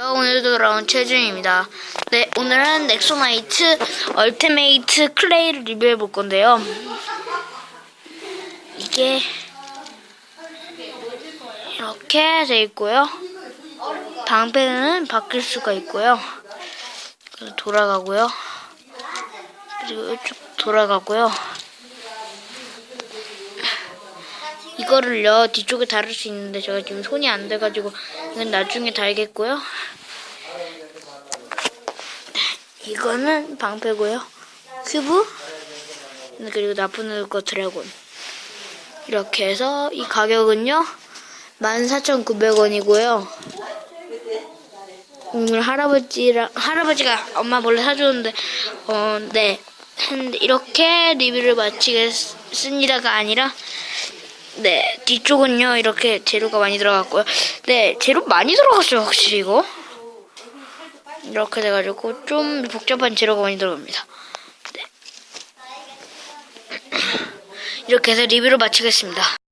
오늘도 돌아온 최준입니다. 네, 오늘은 넥소나이트 얼티메이트 클레이를 리뷰해 볼 건데요. 이게 이렇게 돼 있고요. 방패는 바뀔 수가 있고요. 돌아가고요. 그리고 이쪽 돌아가고요. 이거를요 뒤쪽에 다룰 수 있는데 제가 지금 손이 안 돼가지고 이건 나중에 달겠고요. 이거는 방패고요. 큐브 네, 그리고 나쁜 거 드래곤 이렇게 해서 이 가격은요 14,900원이고요. 오늘 할아버지랑 할아버지가 엄마 몰래 사줬는데 어네 했는데 이렇게 리뷰를 마치겠습니다가 아니라 네, 뒤쪽은요, 이렇게 재료가 많이 들어갔고요. 네, 재료 많이 들어갔어요, 확실히 이거. 이렇게 돼가지고 좀 복잡한 재료가 많이 들어갑니다. 네. 이렇게 해서 리뷰를 마치겠습니다.